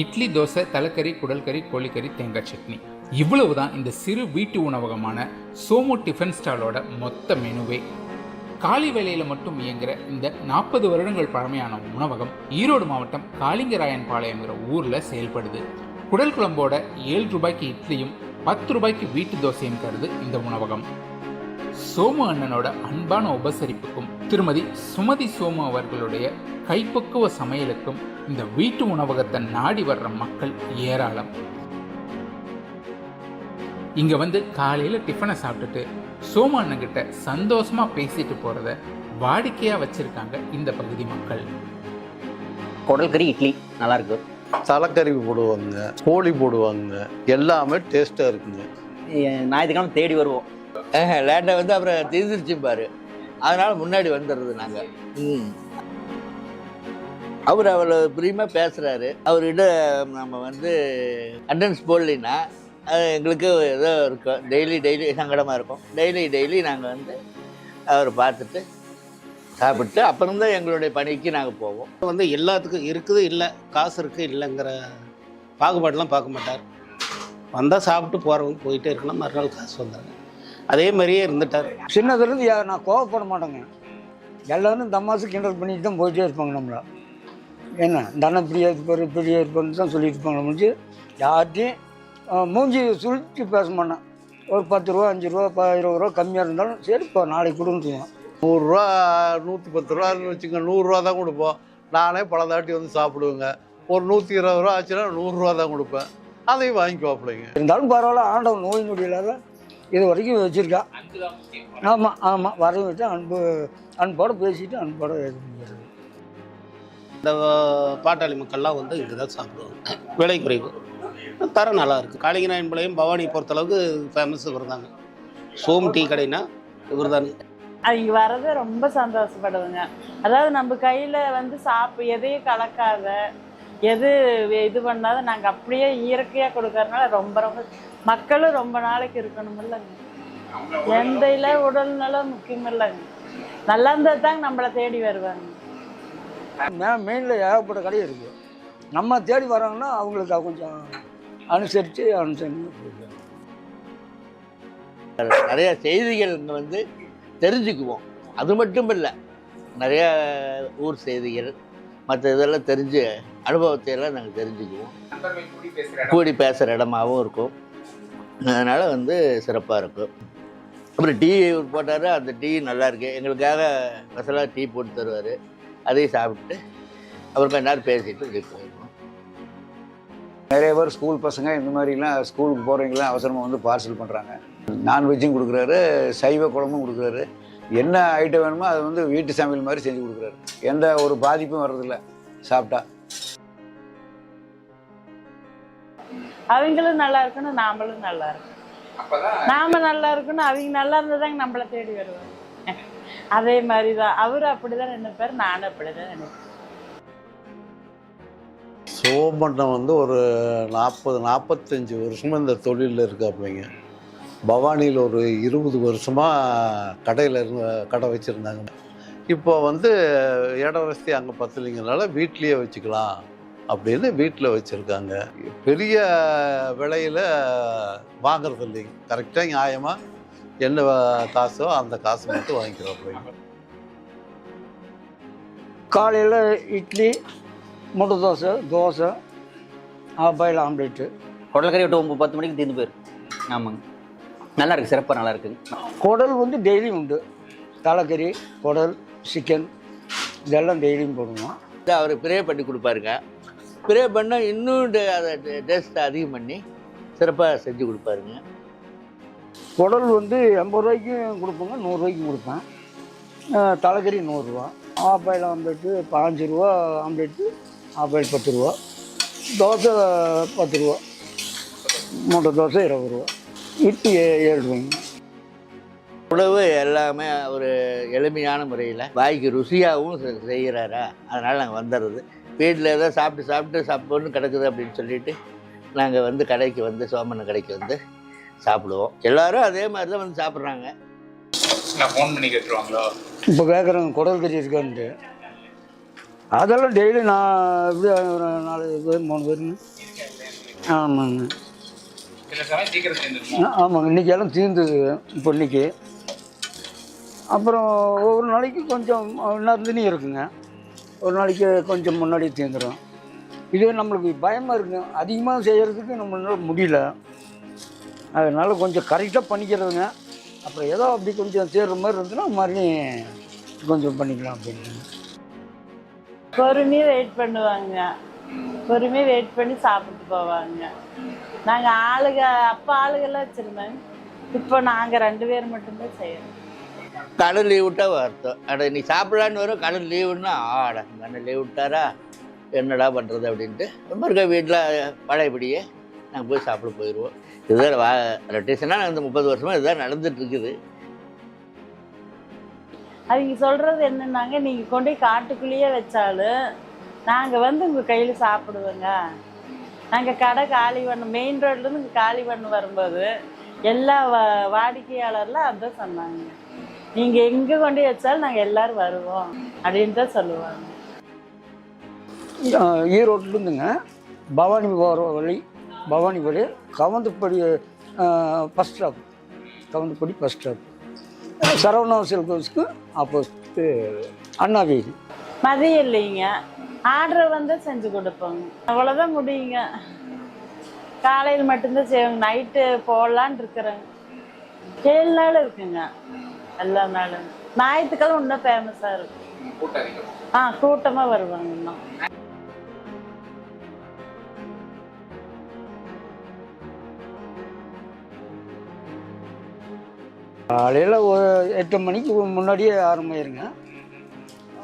இட்லி தோசை தலைக்கறி குடல்கறி கோழிக்கறி தேங்காய் சட்னி. இவ்வளவு தான் இந்த சிறு வீட்டு உணவகமான சோமோ டிஃபன் ஸ்டாலோட மொத்த மெனுவே. காலை வேலையில் மட்டும் இயங்குகிற இந்த நாற்பது வருடங்கள் பழமையான உணவகம் ஈரோடு மாவட்டம் காளிங்கராயன் பாளையங்கிற ஊரில் செயல்படுது. குடல் குழம்போட ஏழு ரூபாய்க்கு இட்லியும் பத்து ரூபாய்க்கு வீட்டு தோசையும் தருது இந்த உணவகம். சோமு அண்ணனோட அன்பான உபசரிப்புக்கும் திருமதி சுமதி சோமு அவர்களுடைய கைப்பக்குவ சமையலுக்கும் இந்த வீட்டு உணவகத்தை நாடி வர்ற மக்கள் ஏராளம். இங்க வந்து காலையில டிஃபனை சாப்பிட்டுட்டு சோமு அண்ணன்கிட்ட சந்தோஷமா பேசிட்டு போறத வாடிக்கையா வச்சிருக்காங்க இந்த பகுதி மக்கள். குடல் கறி இட்லி நல்லா இருக்கு. தலைக்கறி போடுவாங்க கோழி போடுவாங்க எல்லாமே டேஸ்ட்டாக இருக்குங்க. ஞாயிற்றுக்கிழமை தேடி வருவோம். லேண்டை வந்து அப்புறம் தீர்ந்துருச்சுப்பாரு அதனால முன்னாடி வந்துடுறது நாங்கள் ம். அவர் அவ்வளோ பிரியமாக பேசுகிறாரு அவர்கிட்ட நம்ம வந்து அட்டன்ஸ் போடலைன்னா அது எங்களுக்கு ஏதோ இருக்கும். டெய்லி டெய்லி சங்கடமாக இருக்கும். டெய்லி டெய்லி நாங்கள் வந்து அவரை பார்த்துட்டு சாப்பிட்டு அப்புறம் தான் எங்களுடைய பணிக்கு நாங்கள் போவோம். வந்து எல்லாத்துக்கும் இருக்குது இல்லை காசு இருக்குது இல்லைங்கிற பாகுபாடெலாம் பார்க்க மாட்டார். வந்தால் சாப்பிட்டு போகிறவங்க போயிட்டே இருக்கலாம் மறுநாள் காசு வந்தாங்க அதே மாதிரியே இருந்துட்டார். சின்னதுலேருந்து நான் கோவப்பட மாட்டேங்க. எல்லாரும் தமாசு கிண்டல் பண்ணிட்டு தான் போயிட்டே இருப்பாங்க நம்மள. என்ன? அண்ணன் இப்படியே இருப்பார் இப்படியே இருப்பார்னு தான் சொல்லிட்டு இருப்பாங்க முடிஞ்சு யார்ட்டையும் மூஞ்சி சுழிச்சு பேச மாட்டேன். ஒரு பத்து ரூபா அஞ்சு ரூபா ப இருபது ரூபா கம்மியாக இருந்தாலும் சரிப்பா நாளைக்கு கொடுத்துருவோம் நூறுரூவா நூற்றி பத்து ரூபான்னு வச்சுங்க நூறுரூவா தான் கொடுப்போம். நானே பல தாட்டி வந்து சாப்பிடுவேங்க. ஒரு நூற்றி இருபது ரூபா ஆச்சுன்னா நூறுரூவா தான் கொடுப்பேன். அதையும் வாங்கிக்குவாப்பிள்ளைங்க இருந்தாலும் பரவாயில்ல ஆண்டவன் நோய் நொடி இல்லாத இது வரைக்கும் வச்சுருக்கா. ஆமாம் ஆமாம் வச்சு அன்பு அன்போடு பேசிட்டு அன்போடு இது பண்ணிடுறது இந்த பாட்டாளி மக்கள்லாம் வந்து இங்கே தான் சாப்பிடுவாங்க. விலை குறைவு. தரம் நல்லா இருக்குது காளிங்கநாயன் பாளையம் பவானி பொறுத்தளவுக்கு ஃபேமஸ் இவர் தாங்க. சோம் டீ கடைனா இவர் தானே. அவங்க வரது ரொம்ப சந்தோஷப்படுதுங்க. அதாவது நம்ம கையில் வந்து சாப்பு எதையும் கலக்காத எது இது பண்ணாத நாங்கள் அப்படியே இயற்கையாக கொடுக்கறதுனால ரொம்ப ரொம்ப மக்களும் ரொம்ப நாளைக்கு இருக்கணுமில்லங்க. எந்த இல்லை உடல் நலம் முக்கியம் இல்லைங்க நல்லா இருந்தால் தாங்க நம்மளை தேடி வருவாங்க. மே மெயினில் ஏகப்பட்ட கடை இருக்குது நம்ம தேடி வராங்கன்னா அவங்களுக்கு கொஞ்சம் அனுசரித்து அனுசரித்து கொடுக்குறோம் நிறைய செய்திகள் வந்து தெரிஞ்சுக்குவோம். அது மட்டும் இல்லை நிறைய ஊர் செய்திகள் மற்ற இதெல்லாம் தெரிஞ்சு அனுபவத்தை எல்லாம் நாங்கள் தெரிஞ்சுக்குவோம். கூடி பேசுகிற இடமாவும் இருக்கும். அதனால் வந்து சிறப்பாக இருக்கும் அப்புறம் டீ போட்டார் அந்த டீ நல்லா இருக்கு. எங்களுக்காக ஸ்பெஷலாக டீ போட்டு தருவார். அதையும் சாப்பிட்டு அப்புறம் கொஞ்ச நேரம் பேசிட்டு இப்படி போயிடுவோம். நிறைய பேர் ஸ்கூல் பசங்க இந்த மாதிரிலாம் ஸ்கூலுக்கு போகிறவங்களாம் அவசரமாக வந்து பார்சல் பண்ணுறாங்க நான்வெஜ்ஜும் கொடுக்குறாரு சைவ குழம்பும் கொடுக்குறாரு. என்ன ஐட்டம் வேணுமோ அது வந்து வீட்டு சமையல் மாதிரி செஞ்சு கொடுக்குறாரு. எந்த ஒரு பாதிப்பும் வர்றதில்ல. சாப்பிட்டா. அவங்களும் நல்லா இருக்கணும் நாமளும் நல்லா இருக்கணும். நாம நல்லா இருக்கணும் அவங்க நல்லா இருந்தாதாங்க நம்மளை தேடி வருவாங்க. அதே மாதிரி தான் அவரும் அப்படிதான் நினைப்பார் நானும் அப்படிதான் நினைப்பேன். சோமண்ணன் வந்து ஒரு நாற்பது நாற்பத்தஞ்சு வருஷமாக இந்த தொழிலில் இருக்காப்புலைங்க. பவானியில் ஒரு இருபது வருஷமாக கடையில் இருந்த கடை வச்சுருந்தாங்க. இப்போ வந்து இட வசதி அங்கே பத்தலைங்கனால வீட்லேயே வச்சுக்கலாம். அப்படின்னு வீட்டில் வச்சுருக்காங்க. பெரிய விலையில் வாங்குறது இல்லைங்க. கரெக்டாக நியாயமாக என்ன காசோ அந்த காசு மட்டும் வாங்கிக்கிறோம் காலையில் இட்லி முட்டை தோசை தோசை பாயில் ஆம்லேட்டு. குடல் கறி விட்டு ஒம்பது பத்து மணிக்கு தீர்ந்து போயிடும் ஆமாங்க. நல்லா இருக்கு சிறப்பாக நல்லா இருக்குங்க குடல் வந்து டெய்லி உண்டு. தலைக்கறி குடல் சிக்கன் இதெல்லாம் டெய்லியும் போடுவோம் அவர் ப்ரே பண்ணி கொடுப்பாருங்க. ப்ரே பண்ணால் இன்னும் அதை டேஸ்ட்டை அதிகம் பண்ணி சிறப்பாக செஞ்சு கொடுப்பாருங்க. குடல் வந்து எண்பது ரூபாய்க்கும் கொடுப்போங்க நூறுரூவாய்க்கும் கொடுப்பேன். தலைக்கறி நூறுரூவா ஆப்பாயில் ஆம்லேட்டு பாஞ்சு ரூபா ஆம்லேட்டு ஆப்பாயில் பத்து ரூபா தோசை பத்து ரூபா மூட்டை தோசை இருபது ரூபா இட்லி ஏழு ரூபாய்ங்க. உணவு எல்லாமே ஒரு எளிமையான முறையில் வாய்க்கு ருசியாகவும் செய்கிறாரா? அதனால் நாங்கள் வந்துடுறது. வீட்டில் ஏதோ சாப்பிட்டு சாப்பிட்டு சாப்பிட்டு கிடக்குது அப்படின்னு சொல்லிட்டு நாங்கள் வந்து கடைக்கு வந்து சோமன கடைக்கு வந்து சாப்பிடுவோம். எல்லாரும் அதே மாதிரி தான் வந்து சாப்பிட்றாங்க. நான் ஃபோன் பண்ணி கேட்டுருவாங்களோ? இப்போ கேட்குறாங்க குடல் கறி இருக்கான்ட்டு. அதெல்லாம் டெய்லி நான் எப்படி ஒரு நாலு பேர் மூணு பேருங்க. ஆமாங்க. ஆமாங்க. இன்றைக்கி எல்லாம் தீர்ந்துது இப்போ இன்னைக்கு அப்புறம் ஒவ்வொரு நாளைக்கு கொஞ்சம் நந்தினி இருக்குங்க. ஒரு நாளைக்கு கொஞ்சம் முன்னாடி தீர்ந்துடும் இதுவே நம்மளுக்கு பயமாக இருக்கும் அதிகமாக செய்கிறதுக்கு நம்மளால் முடியல. அதனால் கொஞ்சம் கரெக்டாக பண்ணிக்கிறதுங்க. அப்புறம் ஏதோ அப்படி கொஞ்சம் சேர்ற மாதிரி இருந்துன்னா மறுபடியும் கொஞ்சம் பண்ணிக்கலாம் அப்படின்னு. பொறுமையாக வெயிட் பண்ணுவாங்க. பொறுமையாக வெயிட் பண்ணி சாப்பிட்டு போவாங்க. நாங்கள் ஆளுக அப்போ ஆளுகெல்லாம் வச்சுருந்தோங்க இப்போ நாங்கள் ரெண்டு பேர் மட்டும்தான் செய்கிறோம் கடல் லீவ் விட்டா வருத்தம். அட நீ சாப்பிடலான்னு வரும் கடல் லீவுன்னா ஆட கண்ணை லீவ் விட்டாரா? என்னடா பண்ணுறது அப்படின்ட்டு. ரொம்ப இருக்க வீட்டில் பழையபடியே நாங்கள் போய் சாப்பிட போயிடுவோம் இதுதான் வா ரொட்டேஷனாக இந்த முப்பது வருஷமாக இதுதான் நடந்துட்டு இருக்குது. அவங்க சொல்கிறது என்னன்னாங்க நீங்கள் கொண்டு போய் காட்டுக்குள்ளேயே வச்சாலும் நாங்கள் வந்து உங்கள் கையில் சாப்பிடுவோங்க. நாங்கள் கடை காலி பண்ண மெயின் ரோட்லேருந்து இங்கே காலி பண்ண வரும்போது எல்லா வாடிக்கையாளர்லாம் அதான் சொன்னாங்க. நீங்கள் எங்கே கொண்டு வச்சாலும் நாங்கள் எல்லோரும் வருவோம் அப்படின்னு தான் சொல்லுவாங்க. ஈரோட்லேருந்துங்க பவானி போகிற வழி பவானி வழி Kavandhapadi first stop Kavandhapadi first stop Saravana சில்கோஸ்க்கு opposite Anna வீதி. மதியம் இல்லைங்க. ஆர்டர் வந்து செஞ்சு கொடுப்போங்க. அவ்வளோதான் முடியுங்க. காலையில் மட்டும்தான் செய்வோங்க. நைட்டு போடலான்னு இருக்கிறேங்க. ஏழு நாள் இருக்குங்க. எல்லா நாளும். ஞாயிற்றுக்கிழமை இன்னும் ஃபேமஸாக இருக்கும். ஆ கூட்டமாக வருவாங்க இன்னும் காலையில் ஒரு எட்டு மணிக்கு முன்னாடியே ஆரம்பிருங்க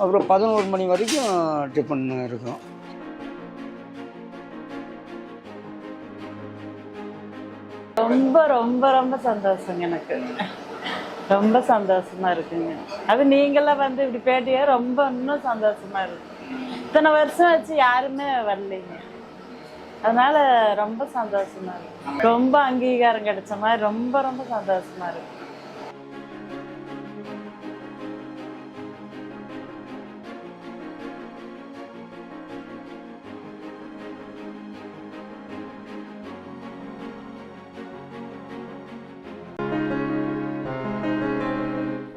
அப்புறம் பதினோரு மணி வரைக்கும் டிஃபன் இருக்கும். ரொம்ப ரொம்ப ரொம்ப சந்தோஷங்க எனக்கு. ரொம்ப சந்தோஷமா இருக்குங்க. அது நீங்களாம் வந்து இப்படி பேட்டியா ரொம்ப இன்னும் சந்தோஷமா இருக்கு. இத்தனை வருஷம் வச்சு யாருமே வரலைங்க. அதனால ரொம்ப சந்தோஷமா இருக்கு. ரொம்ப அங்கீகாரம் கிடைச்ச மாதிரி ரொம்ப ரொம்ப சந்தோஷமா இருக்கு.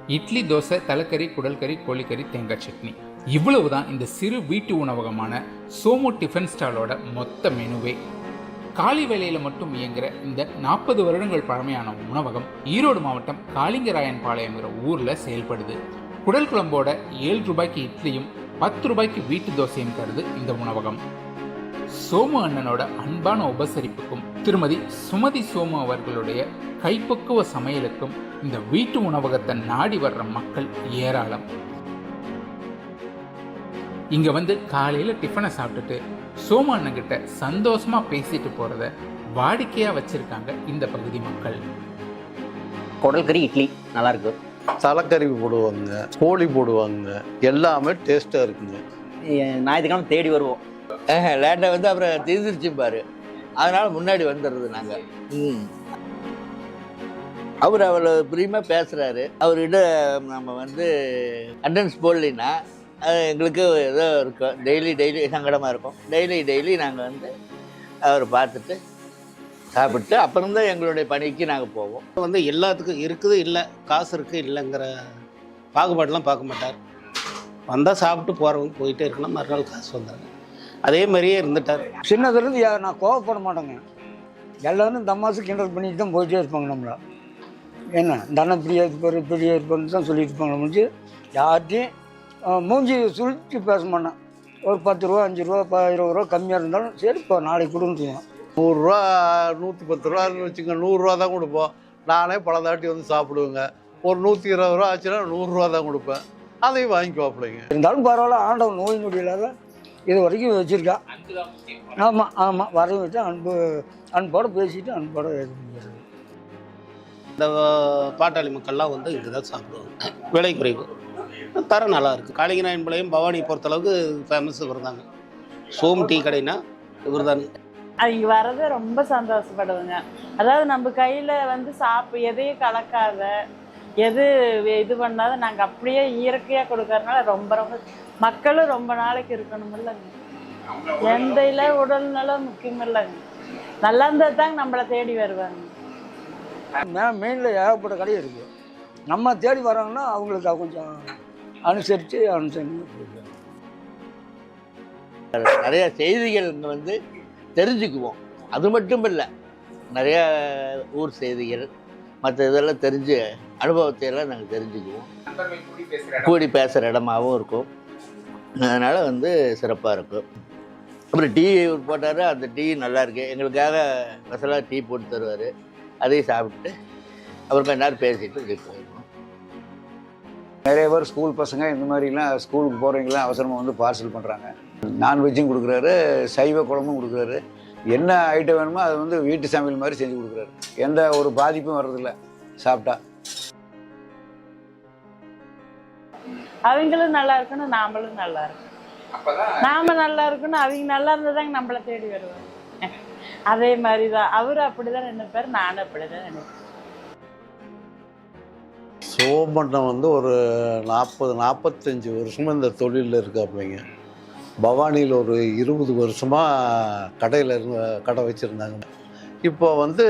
இட்லி தோசை தலைக்கறி குடல்கறி கோழிக்கறி தேங்காய் சட்னி. இவ்வளவு தான் இந்த சிறு வீட்டு உணவகமான சோமோ டிஃபன் ஸ்டாலோட மொத்த மெனுவே. காலி வேலையில் மட்டும் இயங்குகிற இந்த நாற்பது வருடங்கள் பழமையான உணவகம் ஈரோடு மாவட்டம் காளிங்கராயன்பாளையங்கிற ஊரில் செயல்படுது. குடல் குழம்போட ஏழு ரூபாய்க்கு இட்லியும் பத்து ரூபாய்க்கு வீட்டு தோசையும் தருது இந்த உணவகம். சோமு அண்ணனோட அன்பான உபசரிப்புக்கும் திருமதி சுமதி சோமு அவர்களுடைய கைப்பக்குவ சமையலுக்கும் இந்த வீட்டு உணவகத்தை நாடி வர்ற மக்கள் ஏராளம். இங்க வந்து காலையில டிஃபனை சாப்பிட்டுட்டு சோமு அண்ணன்கிட்ட சந்தோஷமா பேசிட்டு போறத வாடிக்கையா வச்சிருக்காங்க இந்த பகுதி மக்கள். குடல் கறி இட்லி நல்லா இருக்கு. தலைக்கறி போடுவாங்க கோழி போடுவாங்க எல்லாமே டேஸ்ட்டாக இருக்குங்க. ஞாயிற்றுக்கிழமை தேடி வருவோம். லேட்டாக வந்து அப்புறம் தீர்ந்துருச்சு பாரு. அதனால முன்னாடி வந்துடுறது நாங்கள் ம். அவர் அவ்வளோ பிரியமாக பேசுகிறாரு அவர்கிட்ட நம்ம வந்து அட்டன்ஸ் போடலின்னா அது எங்களுக்கு ஏதோ இருக்கும் டெய்லி டெய்லி சங்கடமாக இருக்கும். டெய்லி டெய்லி நாங்கள் வந்து அவரை பார்த்துட்டு சாப்பிட்டு அப்புறம் தான் எங்களுடைய பணிக்கு நாங்கள் போவோம். வந்து எல்லாத்துக்கும் இருக்குது இல்லை காசு இருக்குது இல்லைங்கிற பாகுபாடெலாம் பார்க்க மாட்டார். வந்தால் சாப்பிட்டு போகிறவங்க போயிட்டே இருக்கலாம் மறுநாள் காசு வந்தாங்க அதே மாதிரியே இருந்துட்டார். சின்னதுலேருந்து நான் கோவப்பட மாட்டேங்க. எல்லாரும் தமாசு கிண்டல் பண்ணிட்டு தான் போயிட்டே இருப்பாங்க நம்மள. என்ன? தன இப்படியே இருப்பார் இப்படியே இருப்பார்னு தான் சொல்லிட்டு இருப்பாங்க முடிஞ்சு யார்ட்டையும் மூஞ்சி சுழிச்சு பேச மாட்டேன். ஒரு பத்து ரூபா அஞ்சு ரூபா ப இருபது ரூபா கம்மியாக இருந்தாலும் சரி இப்போ நாளைக்கு கொடுன்னு நூறுரூவா நூற்றி பத்து ரூபான்னு வச்சுங்க நூறுரூவா தான் கொடுப்போம். நானே பல தாட்டி வந்து சாப்பிடுவேங்க. ஒரு நூற்றி இருபது ரூபா ஆச்சுன்னா நூறுரூவா தான் கொடுப்பேன். அதையும் வாங்கிக்குவாப்பிள்ளைங்க இருந்தாலும் பரவாயில்ல ஆண்டவன் நோய் நொடி இல்லாத இது வரைக்கும் வச்சுருக்கா. ஆமாம் ஆமாம் வரவு வச்சு அன்பு அன்போடு பேசிட்டு அன்போடு இது பண்ணிக்கிறது. இந்த பாட்டாளி மக்கள்லாம் வந்து இங்கே தான் சாப்பிடுவாங்க. விலை குறைவு. தரம் நல்லா இருக்குது காளிங்கராயன்பாளையம் பவானி பொறுத்தளவுக்கு ஃபேமஸ் இவர் தாங்க. சோம் டீ கடைனா இவர் தாங்க அவங்க வரதை ரொம்ப சந்தோஷப்படுவேங்க அதாவது நம்ம கையில் வந்து சாப்பு எதையும் கலக்காத எது இது பண்ணாலும் நாங்கள் அப்படியே இயற்கையாக கொடுக்கறதுனால ரொம்ப ரொம்ப மக்களும் ரொம்ப நாளைக்கு இருக்கணுமில்லங்க. எந்த இல்லை உடல் நலம் முக்கியம் இல்லைங்க நல்லா இருந்தால் தாங்க நம்மளை தேடி வருவாங்க. மெயினில் ஏகப்பட்ட கடை இருக்குது நம்ம தேடி வரோங்கன்னா அவங்களுக்கு கொஞ்சம் அனுசரித்து அனுசரித்து கொடுக்குறோம். நிறைய செய்திகள் இங்கே வந்து தெரிஞ்சுக்குவோம். அது மட்டும் இல்லை நிறைய ஊர் செய்திகள் மற்ற இதெல்லாம் தெரிஞ்சு அனுபவத்தை எல்லாம் நாங்கள் தெரிஞ்சுக்குவோம் கூடி பேசுகிற இடமாவும் இருக்கும். அதனால் வந்து சிறப்பாக இருக்கும். அப்புறம் டீ போட்டார் அந்த டீ நல்லா இருக்கு. எங்களுக்காக ஸ்பெஷலாக டீ போட்டு தருவார். அதையும் சாப்பிட்டு அப்புறம் கொஞ்ச நேரம் பேசிட்டு இப்படி போயிடுவோம். நிறைய பேர் ஸ்கூல் பசங்க இந்த மாதிரிலாம் ஸ்கூலுக்கு போகிறவங்களாம் அவசரமாக வந்து பார்சல் பண்ணுறாங்க நான்வெஜ்ஜும் கொடுக்குறாரு சைவ குழம்பும் கொடுக்குறாரு. என்ன ஐட்டம் வேணுமோ அதை வந்து வீட்டு சமையல் மாதிரி செஞ்சு கொடுக்குறாரு. எந்த ஒரு பாதிப்பும் வர்றதில்ல. சாப்பிட்டா. அவங்களும் நல்லா இருக்கணும் நாமளும் நல்லா இருக்கணும். அப்பதான் நாம நல்லா இருக்கணும் அவங்க நல்லா இருந்தாதாங்க நம்மளை தேடி வருவாங்க. அதே மாதிரி தான் அவரும் அப்படிதான் நினைப்பாரு நானும் அப்படிதான் நினைப்பேன். சோமண்டம் வந்து ஒரு நாற்பது நாற்பத்தஞ்சு வருஷமாக இந்த தொழிலில் இருக்காப்புலைங்க. பவானியில் ஒரு இருபது வருஷமாக கடையில் இருந்த கடை வச்சுருந்தாங்க. இப்போ வந்து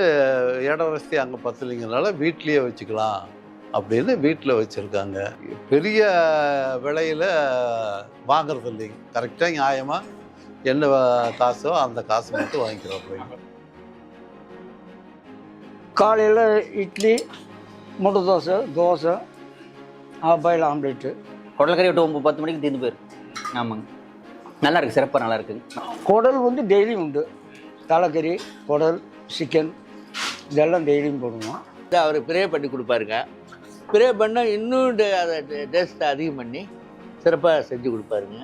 இட வசதி அங்கே பத்தலைங்கிறனால வீட்லேயே வச்சுக்கலாம். அப்படின்னு வீட்டில் வச்சுருக்காங்க. பெரிய விலையில் வாங்குறது இல்லைங்க. கரெக்டாக நியாயமாக என்ன காசோ அந்த காசு மட்டும் வாங்கிக்கிறோம் காலையில் இட்லி முட்டை தோசை தோசை பாயில் ஆம்லேட்டு. குடல் கறி விட்டு ஒம்பது பத்து மணிக்கு தீர்ந்து போயிரு. ஆமாங்க. நல்லா இருக்கு சிறப்பாக நல்லா இருக்குங்க. குடல் வந்து டெய்லியும் உண்டு. தலைக்கறி குடல் சிக்கன் இதெல்லாம் டெய்லியும் போடுவோம். அவர் ப்ரே பண்ணி கொடுப்பாருங்க. ப்ரே பண்ணால் இன்னும் அதை டேஸ்ட்டை அதிகம் பண்ணி சிறப்பாக செஞ்சு கொடுப்பாருங்க.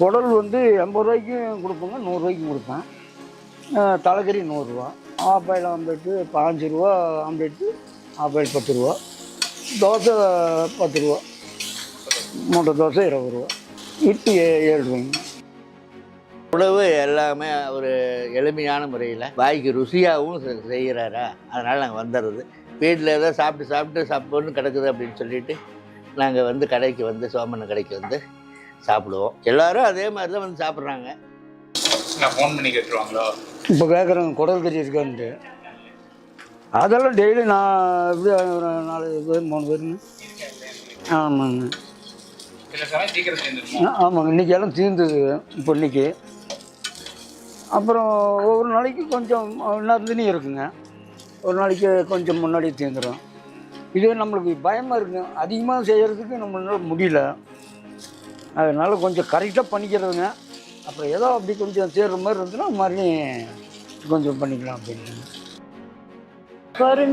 குடல் வந்து எண்பது ரூபாய்க்கும் கொடுப்போங்க நூறுரூவாய்க்கும் கொடுப்பேன். தலைக்கறி நூறுரூவா ஆப்பாயில் ஆம்லேட்டு பாஞ்சு ரூபா ஆம்லேட்டு ஆப்பாயில் பத்து ரூபா தோசை பத்து ரூபா மூட்டை தோசை இருபது ரூபா இட்லி ஏழு ரூபாய்ங்க. உணவு எல்லாமே ஒரு எளிமையான முறையில் வாய்க்கு ருசியாகவும் செய்கிறாரா? அதனால் நாங்கள் வந்துடுறது. வீட்டில் ஏதோ சாப்பிட்டு சாப்பிட்டு சாப்பிட்ணும் கிடக்குது அப்படின்னு சொல்லிட்டு நாங்கள் வந்து கடைக்கு வந்து சோமன கடைக்கு வந்து சாப்பிடுவோம். எல்லாரும் அதே மாதிரி தான் வந்து சாப்பிட்றாங்க. நான் ஃபோன் பண்ணி கேட்டுருவாங்களோ? இப்போ கேட்குறேங்க குடல் கறி இருக்கான்ட்டு. அதெல்லாம் டெய்லி நான் எப்படி ஒரு நாலு பேர் மூணு பேருங்க. ஆமாங்க. ஆமாங்க. இன்றைக்கி எல்லாம் தீர்ந்தது இப்போ இன்னைக்கு அப்புறம் ஒவ்வொரு நாளைக்கு கொஞ்சம் நந்தினி இருக்குங்க. ஒரு நாளைக்கு கொஞ்சம் முன்னாடி தீர்ந்துடும் இதுவே நம்மளுக்கு பயமாக இருக்கும் அதிகமாக செய்கிறதுக்கு நம்மளால் முடியல. அதனால் கொஞ்சம் கரெக்டாக பண்ணிக்கிறதுங்க. அப்புறம் ஏதோ அப்படி கொஞ்சம் சேர்ற மாதிரி இருந்துன்னா மறுபடியும் கொஞ்சம் பண்ணிக்கலாம் அப்படின்னு பொறுமையாக